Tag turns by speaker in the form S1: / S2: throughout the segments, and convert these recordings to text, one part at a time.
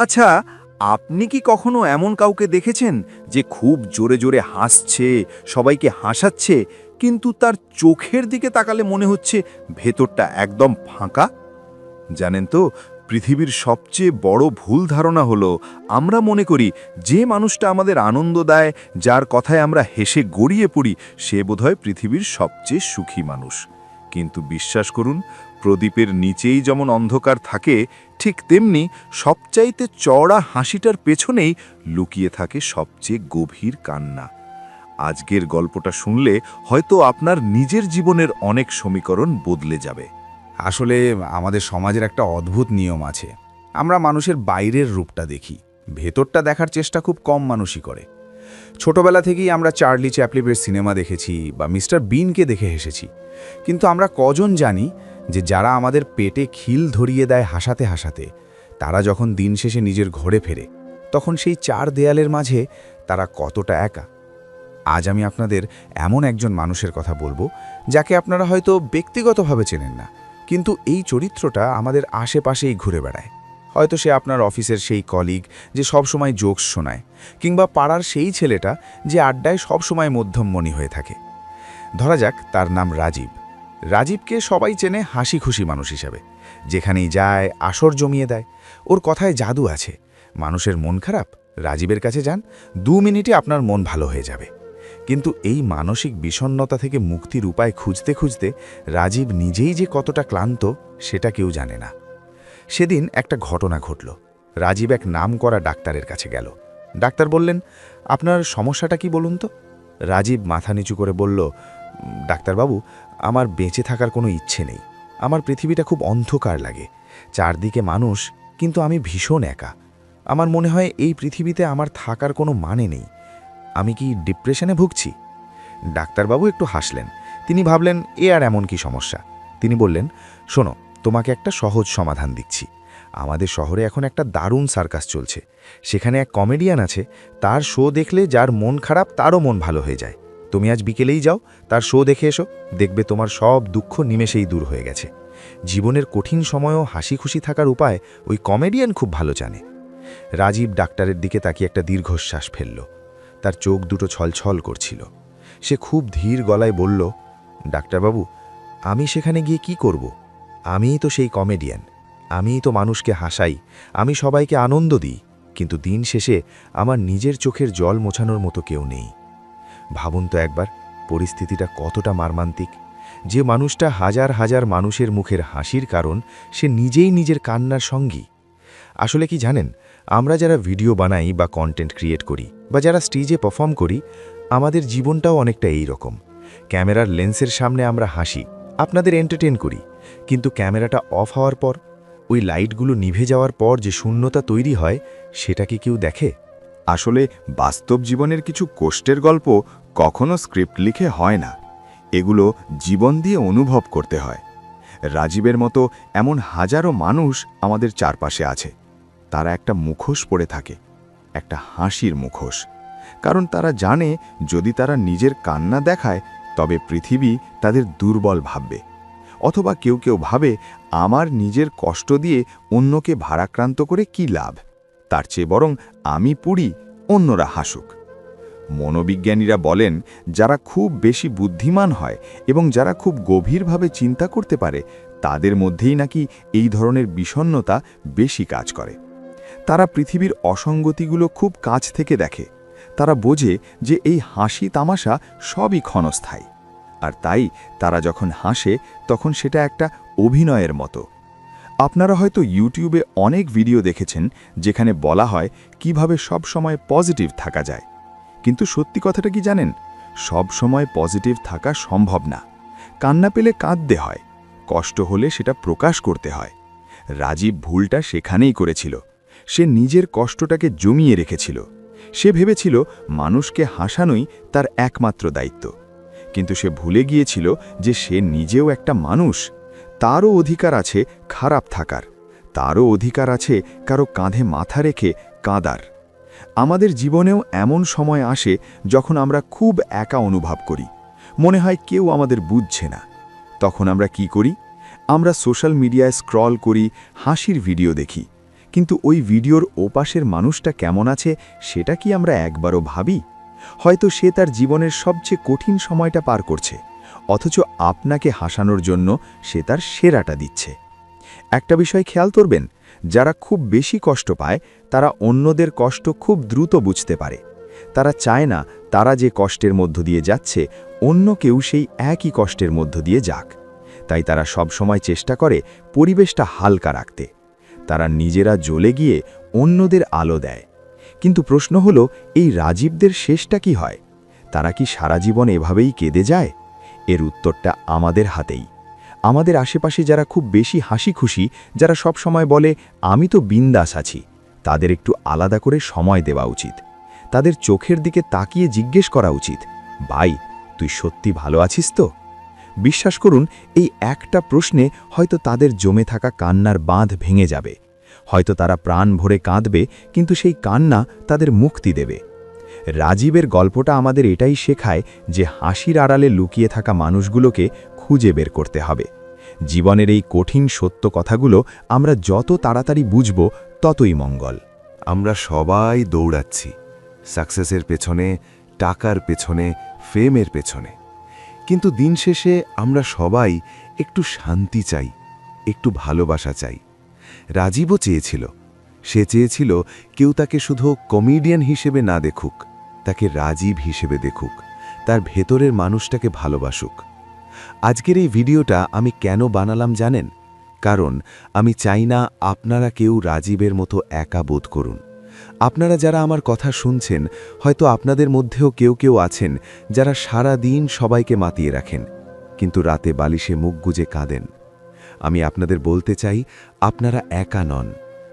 S1: আচ্ছা আপনি কি কখনো এমন কাউকে দেখেছেন যে খুব জোরে জোরে হাসছে, সবাইকে হাসাচ্ছে, কিন্তু তার চোখের দিকে তাকালে মনে হচ্ছে ভেতরটা একদম ফাঁকা? জানেন তো, পৃথিবীর সবচেয়ে বড় ভুল ধারণা হলো, আমরা মনে করি যে মানুষটা আমাদের আনন্দ দেয়, যার কথায় আমরা হেসে গড়িয়ে পড়ি, সে বোধহয় পৃথিবীর সবচেয়ে সুখী মানুষ। কিন্তু বিশ্বাস করুন প্রদীপের নিচেই যেমন অন্ধকার থাকে, ঠিক তেমনি সবচাইতে চওড়া হাসিটার পেছনেই লুকিয়ে থাকে সবচেয়ে গভীর কান্না। আজকের গল্পটা শুনলে হয়তো আপনার নিজের জীবনের অনেক সমীকরণ বদলে যাবে।
S2: আসলে আমাদের সমাজের একটা অদ্ভুত নিয়ম আছে। আমরা মানুষের বাইরের রূপটা দেখি। ভেতরটা দেখার চেষ্টা খুব কম মানুষই করে। ছোটবেলা থেকেই আমরা চার্লি চ্যাপলিপের সিনেমা দেখেছি বা মিস্টার বিনকে দেখে হেসেছি। কিন্তু আমরা কজন জানি যে যারা আমাদের পেটে খিল ধরিয়ে দেয় হাসাতে হাসাতে, তারা যখন দিন শেষে নিজের ঘরে ফেরে, তখন সেই চার দেয়ালের মাঝে তারা কতটা একা। আজ আমি আপনাদের এমন একজন মানুষের কথা বলব, যাকে আপনারা হয়তো ব্যক্তিগতভাবে চেনেন না, কিন্তু এই চরিত্রটা আমাদের আশেপাশেই ঘুরে বেড়ায়। হয়তো সে আপনার অফিসের সেই কলিগ যে সবসময় জোকস শোনায়, কিংবা পাড়ার সেই ছেলেটা যে আড্ডায় সবসময় মধ্যমমণি হয়ে থাকে। ধরা যাক তার নাম রাজীব। রাজীবকে সবাই চেনে হাসি খুশি মানুষ হিসাবে। যেখানেই যায়, আসর জমিয়ে দেয়। ওর কথায় জাদু আছে। মানুষের মন খারাপ, রাজীবের কাছে যান, দু মিনিটে আপনার মন ভালো হয়ে যাবে। কিন্তু এই মানসিক বিষণ্ণতা থেকে মুক্তির উপায় খুঁজতে খুঁজতে রাজীব নিজেই যে কতটা ক্লান্ত, সেটা কেউ জানে না। সেদিন একটা ঘটনা ঘটল। রাজীব এক নাম করা ডাক্তারের কাছে গেল। ডাক্তার বললেন, আপনার সমস্যাটা কি বলুন তো? রাজীব মাথা নিচু করে বলল ডাক্তারবাবু আমার বেঁচে থাকার কোনো ইচ্ছে নেই। আমার পৃথিবীটা খুব অন্ধকার লাগে। চারদিকে মানুষ, কিন্তু আমি ভীষণ একা। আমার মনে হয় এই পৃথিবীতে আমার থাকার কোনো মানে নেই। আমি কি ডিপ্রেশনে ভুগছি? ডাক্তারবাবু একটু হাসলেন। তিনি ভাবলেন, এ আর এমন কি সমস্যা? তিনি বললেন, শোনো, তোমাকে একটা সহজ সমাধান দিচ্ছি। আমাদের শহরে এখন একটা দারুণ সার্কাস চলছে। সেখানে এক কমেডিয়ান আছে, তার শো দেখলে যার মন খারাপ, তারও মন ভালো হয়ে যায়। তুমি আজ বিকেলেই যাও, তার শো দেখে এসো। দেখবে তোমার সব দুঃখ নিমেষেই দূর হয়ে গেছে। জীবনের কঠিন সময়ও হাসি খুশি থাকার উপায় ওই কমেডিয়ান খুব ভালো জানে। রাজীব ডাক্তারের দিকে তাকিয়ে একটা দীর্ঘশ্বাস ফেলল। তার চোখ দুটো ছলছল করছিল। সে খুব ধীর গলায় বলল, ডাক্তারবাবু, আমি সেখানে গিয়ে কি করব? আমিই তো সেই কমেডিয়ান। আমিই তো মানুষকে হাসাই। আমি সবাইকে আনন্দ দিই। কিন্তু দিন শেষে আমার নিজের চোখের জল মোছানোর মতো কেউ নেই। ভাবুন তো একবার, পরিস্থিতিটা কতটা মার্মান্তিক। যে মানুষটা হাজার হাজার মানুষের মুখের হাসির কারণ, সে নিজেই নিজের কান্নার সঙ্গী। আসলে কি জানেন, আমরা যারা ভিডিও বানাই বা কন্টেন্ট ক্রিয়েট করি বা যারা স্টেজে পারফর্ম করি, আমাদের জীবনটাও অনেকটা এই রকম ক্যামেরার লেন্সের সামনে আমরা হাসি, আপনাদের এন্টারটেন করি, কিন্তু ক্যামেরাটা অফ হওয়ার পর, ওই লাইটগুলো নিভে যাওয়ার পর যে শূন্যতা তৈরি হয়, সেটা কি কেউ দেখে?
S3: আসলে বাস্তব জীবনের কিছু কষ্টের গল্প কখনো স্ক্রিপ্ট লিখে হয় না। এগুলো জীবন দিয়ে অনুভব করতে হয়। রাজীবের মতো এমন হাজারো মানুষ আমাদের চারপাশে আছে। তারা একটা মুখোশ পড়ে থাকে, একটা হাসির মুখোশ। কারণ তারা জানে, যদি তারা নিজের কান্না দেখায়, তবে পৃথিবী তাদের দুর্বল ভাববে। অথবা কেউ কেউ ভাবে, আমার নিজের কষ্ট দিয়ে অন্যকে ভারাক্রান্ত করে কি লাভ? তার চেয়ে বরং আমি পুড়ি, অন্যরা হাসুক। মনোবিজ্ঞানীরা বলেন, যারা খুব বেশি বুদ্ধিমান হয় এবং যারা খুব গভীরভাবে চিন্তা করতে পারে, তাদের মধ্যেই নাকি এই ধরনের বিষণ্ণতা বেশি কাজ করে। তারা পৃথিবীর অসঙ্গতিগুলো খুব কাছ থেকে দেখে। তারা বোঝে যে এই হাসি তামাশা সবই ক্ষণস্থায়ী। আর তাই তারা যখন হাসে, তখন সেটা একটা অভিনয়ের মতো। আপনারা হয়তো ইউটিউবে অনেক ভিডিও দেখেছেন, যেখানে বলা হয় কীভাবে সব সময় পজিটিভ থাকা যায়। কিন্তু সত্যি কথাটা কি জানেন? সব সময় পজিটিভ থাকা সম্ভব না। কান্না পেলে কাঁদতে হয়। কষ্ট হলে সেটা প্রকাশ করতে হয়। রাজীব ভুলটা সেখানেই করেছিল। সে নিজের কষ্টটাকে জমিয়ে রেখেছিল। সে ভেবেছিল মানুষকে হাসানোই তার একমাত্র দায়িত্ব। কিন্তু সে ভুলে গিয়েছিল যে সে নিজেও একটা মানুষ। তারও অধিকার আছে খারাপ থাকার। তারও অধিকার আছে কারও কাঁধে মাথা রেখে কাঁদার। আমাদের জীবনেও এমন সময় আসে যখন আমরা খুব একা অনুভব করি। মনে হয় কেউ আমাদের বুঝছে না। তখন আমরা কি করি? আমরা সোশ্যাল মিডিয়ায় স্ক্রল করি, হাসির ভিডিও দেখি। কিন্তু ওই ভিডিওর ওপাশের মানুষটা কেমন আছে সেটা কি আমরা একবারও ভাবি? হয়তো সে তার জীবনের সবচেয়ে কঠিন সময়টা পার করছে। অথচ আপনাকে হাসানোর জন্য সে তার সেরাটা দিচ্ছে। একটা বিষয় খেয়াল করবেন, যারা খুব বেশি কষ্ট পায়, তারা অন্যদের কষ্ট খুব দ্রুত বুঝতে পারে। তারা চায় না তারা যে কষ্টের মধ্য দিয়ে যাচ্ছে, অন্য কেউ সেই একই কষ্টের মধ্য দিয়ে যাক। তাই তারা সব সময় চেষ্টা করে পরিবেশটা হালকা রাখতে। তারা নিজেরা জ্বলে গিয়ে অন্যদের আলো দেয়। কিন্তু প্রশ্ন হলো, এই রাজীবদের শেষটা কি হয়? তারা কি সারা জীবন এভাবেই কেঁদে যায়? এর উত্তরটা আমাদের হাতেই। আমাদের আশেপাশে যারা খুব বেশি হাসি খুশি যারা সব সময় বলে, আমি তো বিন্দাস আছি, তাদের একটু আলাদা করে সময় দেওয়া উচিত। তাদের চোখের দিকে তাকিয়ে জিজ্ঞেস করা উচিত, ভাই, তুই সত্যি ভালো আছিস তো? বিশ্বাস করুন, এই একটা প্রশ্নে হয়তো তাদের জমে থাকা কান্নার বাঁধ ভেঙে যাবে। হয়তো তারা প্রাণ ভরে কাঁদবে, কিন্তু সেই কান্না তাদের মুক্তি দেবে। রাজীবের গল্পটা আমাদের এটাই শেখায় যে হাসির আড়ালে লুকিয়ে থাকা মানুষগুলোকে খুঁজে বের করতে হবে। জীবনের এই কঠিন সত্য কথাগুলো আমরা যত তাড়াতাড়ি বুঝব, ততই মঙ্গল।
S4: আমরা সবাই দৌড়াচ্ছি, সাকসেসের পেছনে, টাকার পেছনে, ফেমের পেছনে। কিন্তু দিন শেষে আমরা সবাই একটু শান্তি চাই, একটু ভালোবাসা চাই। রাজীবও চেয়েছিল, সে চেয়েছিল কেউ তাকে শুধু কমেডিয়ান হিসেবে না দেখুক, তাকে রাজীব হিসেবে দেখুক, তার ভেতরের মানুষটাকে ভালোবাসুক। আজকের এই ভিডিওটা আমি কেন বানালাম জানেন? কারণ আমি চাই না আপনারা কেউ রাজীবের মতো একা বোধ করুন। আপনারা যারা আমার কথা শুনছেন, হয়তো আপনাদের মধ্যেও কেউ কেউ আছেন যারা সারা দিন সবাইকে মাতিয়ে রাখেন, কিন্তু রাতে বালিশে মুখ গুজে কাঁদেন। আমি আপনাদের বলতে চাই, আপনারা একা নন।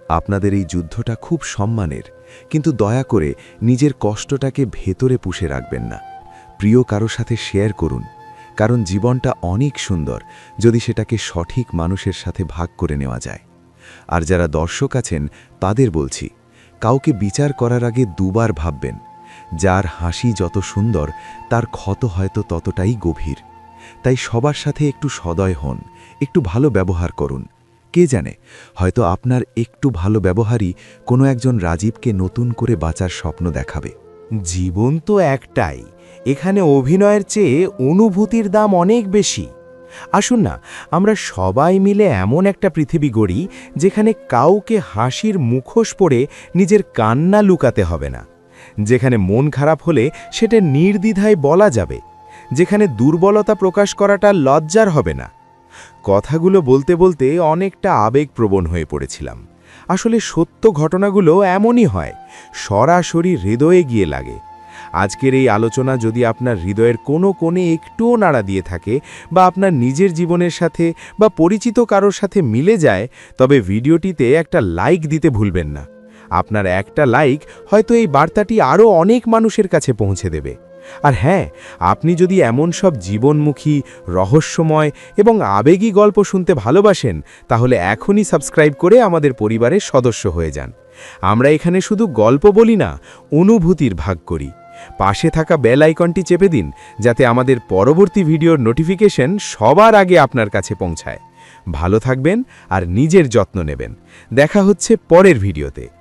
S4: আপনাদের এই যুদ্ধটা খুব সম্মানের, কিন্তু দয়া করে নিজের কষ্টটাকে ভেতরে পুষে রাখবেন না। প্রিয় কারও সাথে শেয়ার করুন। কারণ জীবনটা অনেক সুন্দর যদি সেটাকে সঠিক মানুষের সাথে ভাগ করে নেওয়া যায়। আর যারা দর্শক আছেন, তাদের বলছি, কাউকে বিচার করার আগে দুবার ভাববেন, যার হাসি যত সুন্দর, তার ক্ষত হয়তো ততটাই গভীর। তাই সবার সাথে একটু সদয় হন, একটু ভালো ব্যবহার করুন। কে জানে, হয়তো আপনার একটু ভালো ব্যবহারই কোনো একজন রাজীবকে নতুন করে বাঁচার স্বপ্ন দেখাবে।
S5: জীবন তো একটাই। এখানে অভিনয়ের চেয়ে অনুভূতির দাম অনেক বেশি। আসুন না, আমরা সবাই মিলে এমন একটা পৃথিবী গড়ি, যেখানে কাউকে হাসির মুখোশ পরে নিজের কান্না লুকাতে হবে না। যেখানে মন খারাপ হলে সেটা নির্দ্বিধায় বলা যাবে। যেখানে দুর্বলতা প্রকাশ করাটা লজ্জার হবে না। কথাগুলো বলতে বলতে অনেকটা আবেগপ্রবণ হয়ে পড়েছিলাম। আসলে সত্য ঘটনাগুলো এমনই হয়, সরাসরি হৃদয়ে গিয়ে লাগে। আজকের এই আলোচনা যদি আপনার হৃদয়ের কোনো কোণে একটুও নাড়া দিয়ে থাকে বা আপনার নিজের জীবনের সাথে বা পরিচিত কারোর সাথে মিলে যায়, তবে ভিডিওটিতে একটা লাইক দিতে ভুলবেন না। আপনার একটা লাইক হয়তো এই বার্তাটি আরও অনেক মানুষের কাছে পৌঁছে দেবে। আর হ্যাঁ আপনি যদি এমন সব জীবনমুখী, রহস্যময় এবং আবেগী গল্প শুনতে ভালোবাসেন, তাহলে এখনই সাবস্ক্রাইব করে আমাদের পরিবারের সদস্য হয়ে যান। আমরা এখানে শুধু গল্প বলি না, অনুভূতির ভাগ করি। পাশে থাকা বেল আইকনটি চেপে দিন, যাতে আমাদের পরবর্তী ভিডিওর নোটিফিকেশন সবার আগে আপনার কাছে পৌঁছায়। ভালো থাকবেন আর নিজের যত্ন নেবেন। দেখা হচ্ছে পরের ভিডিওতে।